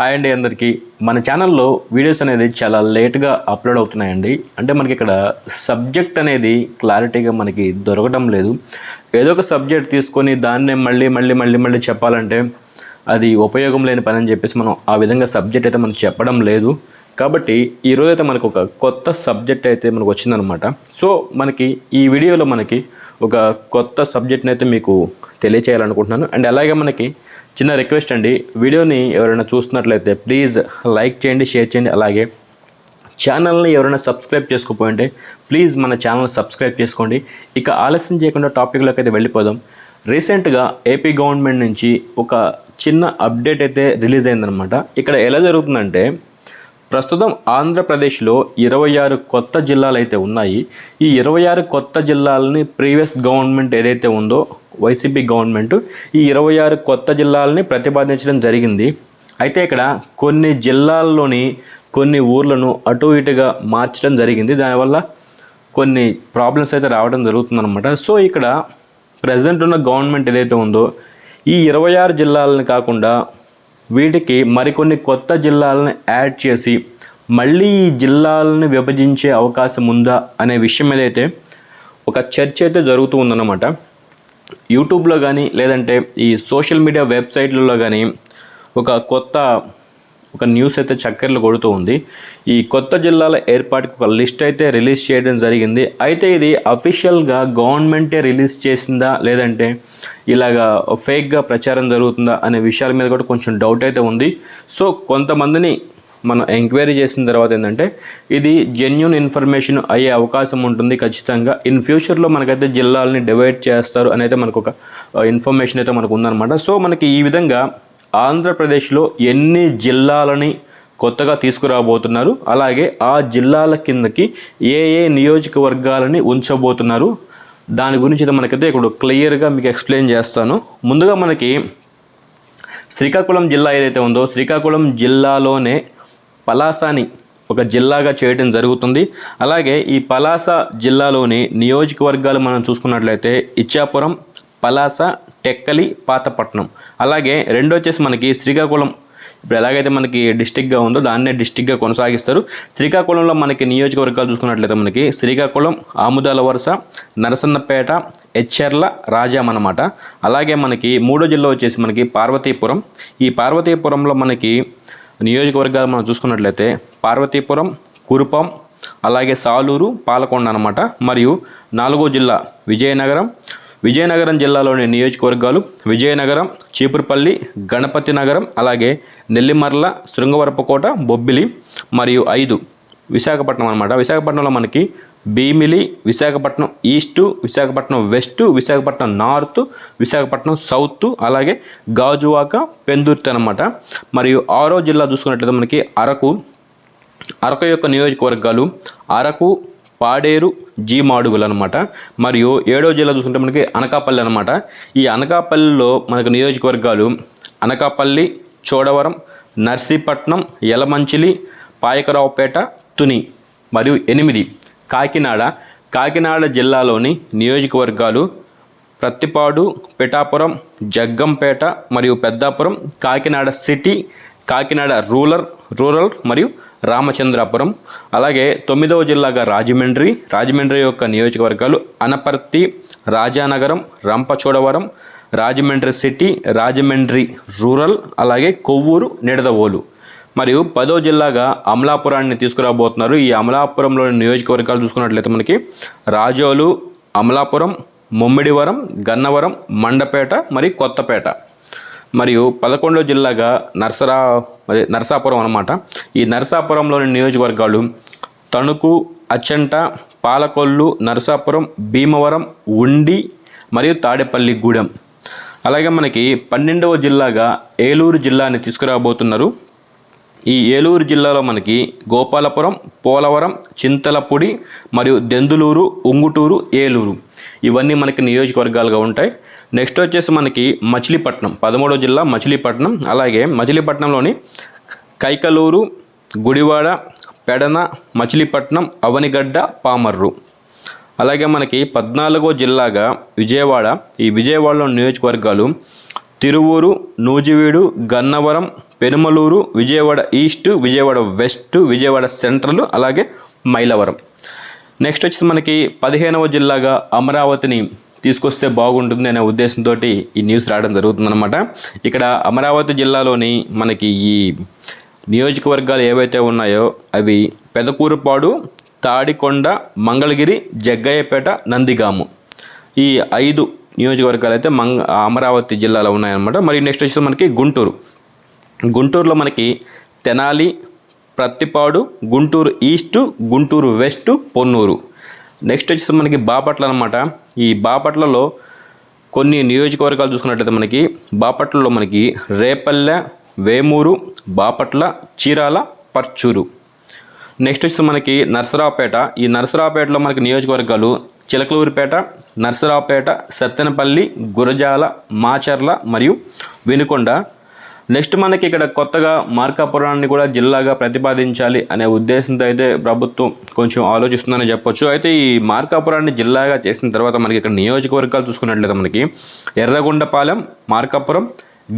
Hi అండి అందరికీ. మన ఛానల్లో వీడియోస్ అనేది చాలా లేట్గా అప్లోడ్ అవుతున్నాయండి. అంటే మనకి ఇక్కడ సబ్జెక్ట్ అనేది క్లారిటీగా మనకి దొరకడం లేదు. ఏదో ఒక సబ్జెక్ట్ తీసుకొని దాన్నే మళ్ళీ మళ్ళీ మళ్ళీ మళ్ళీ చెప్పాలంటే అది ఉపయోగం లేని పని అని చెప్పేసి మనం ఆ విధంగా సబ్జెక్ట్ అయితే మనం చెప్పడం లేదు. కాబట్టి ఈరోజు అయితే మనకు ఒక కొత్త సబ్జెక్ట్ అయితే మనకు వచ్చిందనమాట సో మనకి ఈ వీడియోలో మనకి ఒక కొత్త సబ్జెక్ట్ని అయితే మీకు తెలియచేయాలనుకుంటున్నాను. అండ్ అలాగే మనకి చిన్న రిక్వెస్ట్ అండి. వీడియోని ఎవరైనా చూస్తున్నట్లయితే ప్లీజ్ లైక్ చేయండి షేర్ చేయండి. అలాగే ఛానల్ని ఎవరైనా సబ్స్క్రైబ్ చేసుకోపోయింటే ప్లీజ్ మన ఛానల్ సబ్స్క్రైబ్ చేసుకోండి. ఇక ఆలస్యం చేయకుండా టాపిక్లోకి అయితే వెళ్ళిపోదాం. రీసెంట్గా ఏపీ గవర్నమెంట్ నుంచి ఒక చిన్న అప్డేట్ అయితే రిలీజ్ అయిందనమాట ఇక్కడ ఎలా జరుగుతుందంటే ప్రస్తుతం ఆంధ్రప్రదేశ్లో ఇరవై ఆరు కొత్త జిల్లాలు అయితే ఉన్నాయి. ఈ ఇరవై ఆరు కొత్త జిల్లాలని ప్రీవియస్ గవర్నమెంట్ ఏదైతే ఉందో వైసీపీ గవర్నమెంట్ ఈ ఇరవై ఆరు కొత్త జిల్లాలని ప్రతిపాదించడం జరిగింది. అయితే ఇక్కడ కొన్ని జిల్లాల్లోని కొన్ని ఊర్లను అటు ఇటుగా మార్చడం జరిగింది. దానివల్ల కొన్ని ప్రాబ్లమ్స్ అయితే రావడం జరుగుతుందన్నమాట. సో ఇక్కడ ప్రజెంట్ ఉన్న గవర్నమెంట్ ఏదైతే ఉందో ఈ ఇరవై ఆరు జిల్లాలను కాకుండా వీటికి మరికొన్ని కొత్త జిల్లాలను యాడ్ చేసి మళ్ళీ ఈ జిల్లాలను విభజించే అవకాశం ఉందా అనే విషయం మీద అయితే ఒక చర్చ అయితే జరుగుతూ ఉందన్నమాట. యూట్యూబ్లో కానీ లేదంటే ఈ సోషల్ మీడియా వెబ్సైట్లలో కానీ ఒక కొత్త ఒక న్యూస్ అయితే చక్కర్లు కొడుతూ ఉంది. ఈ కొత్త జిల్లాల ఏర్పాటుకు ఒక లిస్ట్ అయితే రిలీజ్ చేయడం జరిగింది. అయితే ఇది అఫీషియల్గా గవర్నమెంటే రిలీజ్ చేసిందా లేదంటే ఇలాగా ఫేక్గా ప్రచారం జరుగుతుందా అనే విషయాల మీద కూడా కొంచెం డౌట్ అయితే ఉంది. సో కొంతమందిని మనం ఎంక్వైరీ చేసిన తర్వాత ఏంటంటే ఇది జెన్యున్ ఇన్ఫర్మేషన్ అయ్యే అవకాశం ఉంటుంది ఖచ్చితంగా. ఇన్ ఫ్యూచర్లో మనకైతే జిల్లాలని డివైడ్ చేస్తారు అని uh, అయితే మనకు ఒక ఇన్ఫర్మేషన్ అయితే మనకు ఉందన్నమాట సో మనకి ఈ విధంగా ఆంధ్రప్రదేశ్లో ఎన్ని జిల్లాలని కొత్తగా తీసుకురాబోతున్నారు అలాగే ఆ జిల్లాల కిందకి ఏ ఏ నియోజకవర్గాలని ఉంచబోతున్నారు దాని గురించి అయితే మనకైతే ఇప్పుడు క్లియర్గా మీకు ఎక్స్ప్లెయిన్ చేస్తాను. ముందుగా మనకి శ్రీకాకుళం జిల్లా ఏదైతే ఉందో శ్రీకాకుళం జిల్లాలోనే పలాసాని ఒక జిల్లాగా చేయడం జరుగుతుంది. అలాగే ఈ పలాస జిల్లాలోని నియోజకవర్గాలు మనం చూసుకున్నట్లయితే ఇచ్చాపురం పలాస టెక్కలి పాతపట్నం. అలాగే రెండో వచ్చేసి మనకి శ్రీకాకుళం. ఇప్పుడు ఎలాగైతే మనకి డిస్టిక్గా ఉందో దాన్నే డిస్టిక్గా కొనసాగిస్తారు. శ్రీకాకుళంలో మనకి నియోజకవర్గాలు చూసుకున్నట్లయితే మనకి శ్రీకాకుళం ఆముదాల వరుస నరసన్నపేట ఎచ్చెర్ల రాజాం అన్నమాట అలాగే మనకి మూడో జిల్లా వచ్చేసి మనకి పార్వతీపురం. ఈ పార్వతీపురంలో మనకి నియోజకవర్గాలు మనం చూసుకున్నట్లయితే పార్వతీపురం కురుపం అలాగే సాలూరు పాలకొండ అనమాట మరియు నాలుగో జిల్లా విజయనగరం విజయనగరం జిల్లాలోని నియోజకవర్గాలు విజయనగరం చీపురుపల్లి గణపతి నగరం అలాగే నెల్లిమర్ల శృంగవరపకోట బొబ్బిలి మరియు ఐదు విశాఖపట్నం అనమాట విశాఖపట్నంలో మనకి Bheemili Visakhapatnam east Visakhapatnam west Visakhapatnam north Visakhapatnam south అలాగే గాజువాక పెందుర్తి అనమాట మరియు ఆరో జిల్లా చూసుకున్నట్లయితే మనకి అరకు. అరకు యొక్క నియోజకవర్గాలు అరకు పాడేరు జీ మాడుగులు అనమాట మరియు ఏడో జిల్లా చూసుకుంటే మనకి అనకాపల్లి అనమాట. ఈ అనకాపల్లిలో మనకు నియోజకవర్గాలు అనకాపల్లి చోడవరం నర్సీపట్నం యలమంచిలి పాయకరావుపేట తుని మరియు ఎనిమిది కాకినాడ. కాకినాడ జిల్లాలోని నియోజకవర్గాలు ప్రత్తిపాడు పిఠాపురం జగ్గంపేట మరియు Peddapuram Kakinada city Kakinada rural rural మరియు రామచంద్రాపురం. అలాగే తొమ్మిదవ జిల్లాగా రాజమండ్రి. రాజమండ్రి యొక్క నియోజకవర్గాలు అనపర్తి రాజానగరం రంపచోడవరం రాజమండ్రి సిటీ రాజమండ్రి రూరల్ అలాగే కొవ్వూరు నిడదవోలు. మరియు పదో జిల్లాగా అమలాపురాన్ని తీసుకురాబోతున్నారు. ఈ అమలాపురంలోని నియోజకవర్గాలు చూసుకున్నట్లయితే మనకి రాజోలు అమలాపురం ముమ్మిడివరం గన్నవరం మండపేట మరియు కొత్తపేట. మరియు పదకొండో జిల్లాగా నర్సరా నర్సాపురం నరసాపురం అనమాట ఈ నరసాపురంలోని నియోజకవర్గాలు తణుకు అచ్చంట పాలకొల్లు నరసాపురం భీమవరం ఉండి మరియు తాడేపల్లి గూడెం. అలాగే మనకి పన్నెండవ జిల్లాగా ఏలూరు జిల్లాని తీసుకురాబోతున్నారు. ఈ ఏలూరు జిల్లాలో మనకి గోపాలపురం పోలవరం చింతలపూడి మరియు దెందులూరు ఉంగుటూరు ఏలూరు. ఇవన్నీ మనకి నియోజకవర్గాలుగా ఉంటాయి. నెక్స్ట్ వచ్చేసి మనకి మచిలీపట్నం పదమూడో జిల్లా మచిలీపట్నం. అలాగే మచిలీపట్నంలోని కైకలూరు గుడివాడ పెడన మచిలీపట్నం అవనిగడ్డ పామర్రు. అలాగే మనకి పద్నాలుగో జిల్లాగా విజయవాడ. ఈ విజయవాడలో నియోజకవర్గాలు Tiruvuru Nuzvid Gannavaram Penamaluru Vijayawada east Vijayawada west Vijayawada central అలాగే మైలవరం. నెక్స్ట్ వచ్చేసి మనకి పదిహేనవ జిల్లాగా అమరావతిని తీసుకొస్తే బాగుంటుంది అనే ఉద్దేశంతో ఈ న్యూస్ రావడం జరుగుతుందన్నమాట. ఇక్కడ అమరావతి జిల్లాలోని మనకి ఈ నియోజకవర్గాలు ఏవైతే ఉన్నాయో అవి పెదకూరుపాడు తాడికొండ మంగళగిరి జగ్గయ్యపేట నందిగాము. ఈ ఐదు నియోజకవర్గాలు అయితే మంగ అమరావతి జిల్లాలో ఉన్నాయన్నమాట. మరి నెక్స్ట్ వచ్చేసి మనకి గుంటూరు. గుంటూరులో మనకి Tenali Prathipadu Guntur east Guntur west Ponnur. Next వచ్చేసి మనకి బాపట్ల అనమాట ఈ బాపట్లలో కొన్ని నియోజకవర్గాలు చూసుకున్నట్లయితే మనకి బాపట్లలో మనకి రేపల్లె వేమూరు బాపట్ల చీరాల పర్చూరు. నెక్స్ట్ వచ్చి మనకి నర్సరావుపేట. ఈ నర్సరావుపేటలో మనకి నియోజకవర్గాలు చిలకలూరిపేట నర్సరావుపేట సత్తెనపల్లి గురజాల మాచర్ల మరియు వినుకొండ. నెక్స్ట్ మనకి ఇక్కడ కొత్తగా మార్కాపురాన్ని కూడా జిల్లాగా ప్రతిపాదించాలి అనే ఉద్దేశంతో అయితే ప్రభుత్వం కొంచెం ఆలోచిస్తుందని చెప్పొచ్చు. అయితే ఈ మార్కాపురాన్ని జిల్లాగా చేసిన తర్వాత మనకి ఇక్కడ నియోజకవర్గాలు చూసుకున్నట్లయితే మనకి ఎర్రగొండపాలెం మార్కాపురం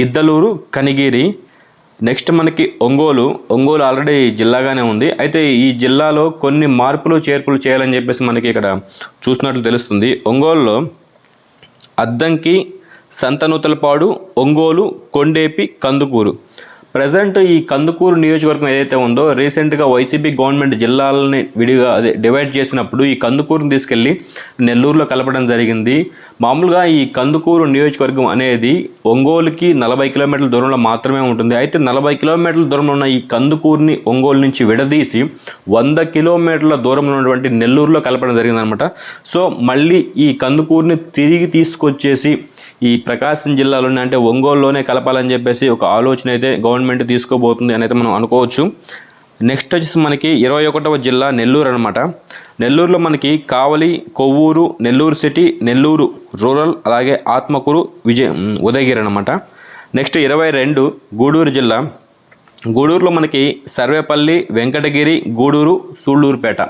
గిద్దలూరు కనిగిరి నెక్స్ట్ మనకి ఒంగోలు. ఒంగోలు ఆల్రెడీ జిల్లాగానే ఉంది. అయితే ఈ జిల్లాలో కొన్ని మార్పులు చేర్పులు చేయాలని చెప్పేసి మనకి ఇక్కడ చూసినట్లు తెలుస్తుంది. ఒంగోలులో అద్దంకి సంతనూతలపాడు ఒంగోలు కొండేపి కందుకూరు. ప్రజెంట్ ఈ కందుకూరు నియోజకవర్గం ఏదైతే ఉందో రీసెంట్గా వైసీపీ గవర్నమెంట్ జిల్లాలని విడిగా అదే డివైడ్ చేసినప్పుడు ఈ కందుకూరుని తీసుకెళ్ళి నెల్లూరులో కలపడం జరిగింది. మామూలుగా ఈ కందుకూరు నియోజకవర్గం అనేది ఒంగోలుకి నలభై కిలోమీటర్ల దూరంలో మాత్రమే ఉంటుంది. అయితే నలభై కిలోమీటర్ల దూరంలో ఉన్న ఈ కందుకూరుని ఒంగోలు నుంచి విడదీసి వంద కిలోమీటర్ల దూరంలో ఉన్నటువంటి నెల్లూరులో కలపడం జరిగిందనమాట. సో మళ్ళీ ఈ కందుకూరుని తిరిగి తీసుకొచ్చేసి ఈ ప్రకాశం జిల్లాలోనే అంటే ఒంగోలులోనే కలపాలని చెప్పేసి ఒక ఆలోచన అయితే గవర్నమెంట్ గవర్నమెంట్ తీసుకోబోతుంది అని అయితే మనం అనుకోవచ్చు. నెక్స్ట్ వచ్చేసి మనకి ఇరవై ఒకటవ జిల్లా నెల్లూరు అనమాట నెల్లూరులో మనకి కావలి కొవ్వూరు నెల్లూరు సిటీ నెల్లూరు రూరల్ అలాగే ఆత్మకూరు విజయ ఉదయగిరి అనమాట నెక్స్ట్ ఇరవై రెండు గూడూరు జిల్లా. గూడూరులో మనకి సర్వేపల్లి వెంకటగిరి గూడూరు సూళ్ళూరుపేట.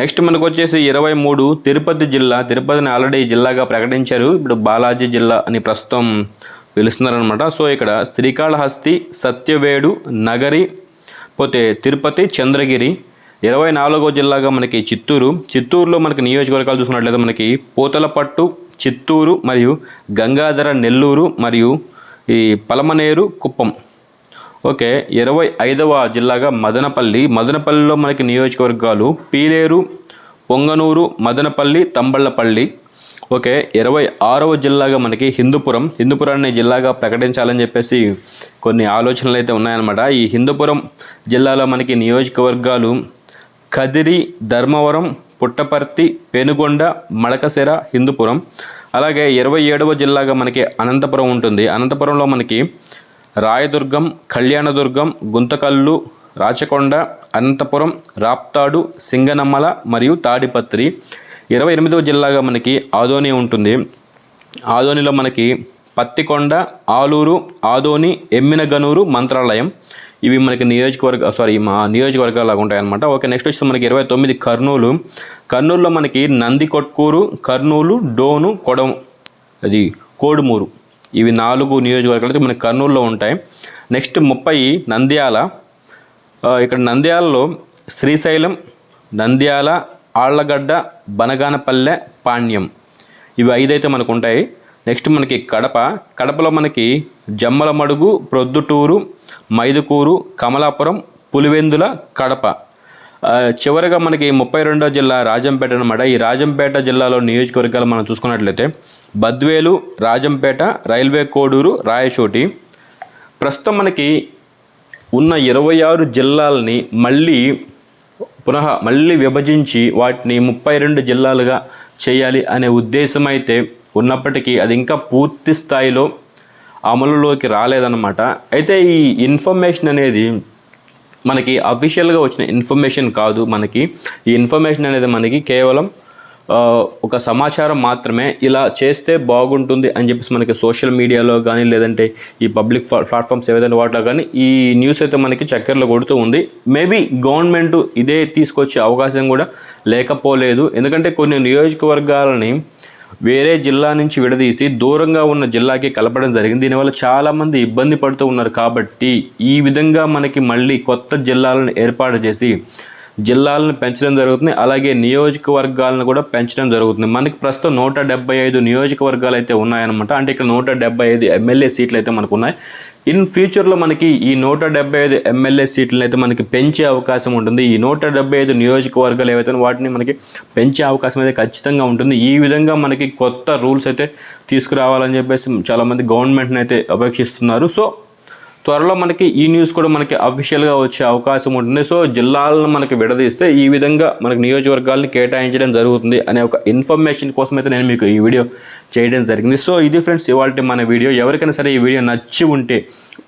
నెక్స్ట్ మనకు వచ్చేసి ఇరవై మూడు తిరుపతి జిల్లా. తిరుపతిని ఆల్రెడీ జిల్లాగా ప్రకటించారు. ఇప్పుడు బాలాజీ జిల్లా అని ప్రస్తుతం పిలుస్తున్నారనమాట సో ఇక్కడ శ్రీకాళహస్తి సత్యవేడు నగరి పోతే తిరుపతి చంద్రగిరి ఇరవై నాలుగో జిల్లాగా మనకి చిత్తూరు. చిత్తూరులో మనకి నియోజకవర్గాలు చూసుకున్నట్లయితే మనకి పూతలపట్టు చిత్తూరు మరియు గంగాధర నెల్లూరు మరియు ఈ పలమనేరు కుప్పం. ఓకే ఇరవై ఐదవ జిల్లాగా మదనపల్లి. మదనపల్లిలో మనకి నియోజకవర్గాలు పీలేరు పొంగనూరు మదనపల్లి తంబళ్ళపల్లి. ఓకే ఇరవై ఆరవ జిల్లాగా మనకి హిందూపురం. హిందూపురాన్ని జిల్లాగా ప్రకటించాలని చెప్పేసి కొన్ని ఆలోచనలు అయితే ఉన్నాయన్నమాట. ఈ హిందూపురం జిల్లాలో మనకి నియోజకవర్గాలు కదిరి ధర్మవరం పుట్టపర్తి పెనుగొండ మడకశిర హిందూపురం. అలాగే ఇరవై ఏడవ జిల్లాగా మనకి అనంతపురం ఉంటుంది. అనంతపురంలో మనకి రాయదుర్గం కళ్యాణదుర్గం గుంతకల్లు రాచకొండ అనంతపురం రాప్తాడు సింగనమ్మల మరియు తాడిపత్రి. ఇరవై ఎనిమిదవ జిల్లాగా మనకి ఆదోని ఉంటుంది. ఆదోనిలో మనకి పత్తికొండ ఆలూరు ఆదోని ఎమ్మినగనూరు మంత్రాలయం. ఇవి మనకి నియోజకవర్గ సారీ మా నియోజకవర్గాలు ఉంటాయన్నమాట. ఓకే నెక్స్ట్ వచ్చి మనకి ఇరవై తొమ్మిది కర్నూలు. కర్నూలులో మనకి నందికొట్కూరు కర్నూలు డోను కొడం అది కోడుమూరు. ఇవి నాలుగు నియోజకవర్గాలు అయితే మనకి కర్నూలులో ఉంటాయి. నెక్స్ట్ ముప్పై నంద్యాల. ఇక్కడ నంద్యాలలో శ్రీశైలం నంద్యాల ఆళ్ళగడ్డ బనగానపల్లె పాణ్యం. ఇవి ఐదైతే మనకు ఉంటాయి నెక్స్ట్ మనకి కడప. కడపలో మనకి జమ్మల మడుగు ప్రొద్దుటూరు మైదుకూరు కమలాపురం పులివెందుల కడప. చివరగా మనకి ముప్పై రెండో జిల్లా రాజంపేట అనమాట ఈ రాజంపేట జిల్లాలో నియోజకవర్గాలు మనం చూసుకున్నట్లయితే బద్వేలు రాజంపేట రైల్వే కోడూరు రాయచోటి. ప్రస్తుతం మనకి ఉన్న ఇరవై ఆరు జిల్లాలని మళ్ళీ పునః మళ్ళీ విభజించి వాటిని ముప్పై రెండు జిల్లాలుగా చేయాలి అనే ఉద్దేశం అయితే ఉన్నప్పటికీ అది ఇంకా పూర్తి స్థాయిలో అమలులోకి రాలేదన్నమాట. అయితే ఈ ఇన్ఫర్మేషన్ అనేది మనకి అఫీషియల్గా వచ్చిన ఇన్ఫర్మేషన్ కాదు మనకి. ఈ ఇన్ఫర్మేషన్ అనేది మనకి కేవలం ఒక సమాచారం మాత్రమే ఇలా చేస్తే బాగుంటుంది అని చెప్పేసి మనకి సోషల్ మీడియాలో కానీ లేదంటే ఈ పబ్లిక్ ప్లాట్ఫామ్స్ ఏదైనా వాటిలో కానీ ఈ న్యూస్ అయితే మనకి చక్కెరలో కొడుతూ ఉంది. మేబీ గవర్నమెంట్ ఇదే తీసుకొచ్చే అవకాశం కూడా లేకపోలేదు. ఎందుకంటే కొన్ని నియోజకవర్గాలని వేరే జిల్లా నుంచి విడదీసి దూరంగా ఉన్న జిల్లాకి కలపడం జరిగింది. దీనివల్ల చాలామంది ఇబ్బంది పడుతూ ఉన్నారు కాబట్టి ఈ విధంగా మనకి మళ్ళీ కొత్త జిల్లాలను ఏర్పాటు చేసి జిల్లాలను పెంచడం జరుగుతుంది. అలాగే నియోజకవర్గాలను కూడా పెంచడం జరుగుతుంది. మనకి ప్రస్తుతం నూట డెబ్బై ఐదు నియోజకవర్గాలు అయితే ఉన్నాయన్నమాట. అంటే ఇక్కడ నూట డెబ్బై ఐదు ఎమ్మెల్యే సీట్లు అయితే మనకు ఉన్నాయి. ఇన్ ఫ్యూచర్లో మనకి ఈ నూట డెబ్బై ఐదు ఎమ్మెల్యే సీట్లను అయితే మనకి పెంచే అవకాశం ఉంటుంది. ఈ నూట డెబ్బై ఐదు నియోజకవర్గాలు ఏవైతే వాటిని మనకి పెంచే అవకాశం అయితే ఖచ్చితంగా ఉంటుంది. ఈ విధంగా మనకి కొత్త రూల్స్ అయితే తీసుకురావాలని చెప్పేసి చాలామంది గవర్నమెంట్ని అయితే అపేక్షిస్తున్నారు. సో త్వరలో మనకి ఈ న్యూస్ కూడా మనకి అఫీషియల్గా వచ్చే అవకాశం ఉంటుంది. సో జిల్లాలను మనకి విడదీస్తే ఈ విధంగా మనకి నియోజకవర్గాలను కేటాయించడం జరుగుతుంది అనే ఒక ఇన్ఫర్మేషన్ కోసం అయితే నేను మీకు ఈ వీడియో చేయడం జరిగింది. సో ఇది ఫ్రెండ్స్ ఇవాళ మన వీడియో ఎవరికైనా సరే ఈ వీడియో నచ్చి ఉంటే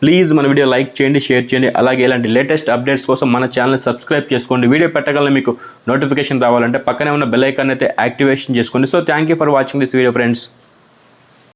ప్లీజ్ మన వీడియో లైక్ చేయండి షేర్ చేయండి. అలాగే ఇలాంటి లేటెస్ట్ అప్డేట్స్ కోసం మన ఛానల్ సబ్స్క్రైబ్ చేసుకోండి. వీడియో పెట్టగల మీకు నోటిఫికేషన్ రావాలంటే పక్కనే ఉన్న బెల్ ఐకాన్ అయితే యాక్టివేషన్ చేసుకోండి. So thank you for watching this video friends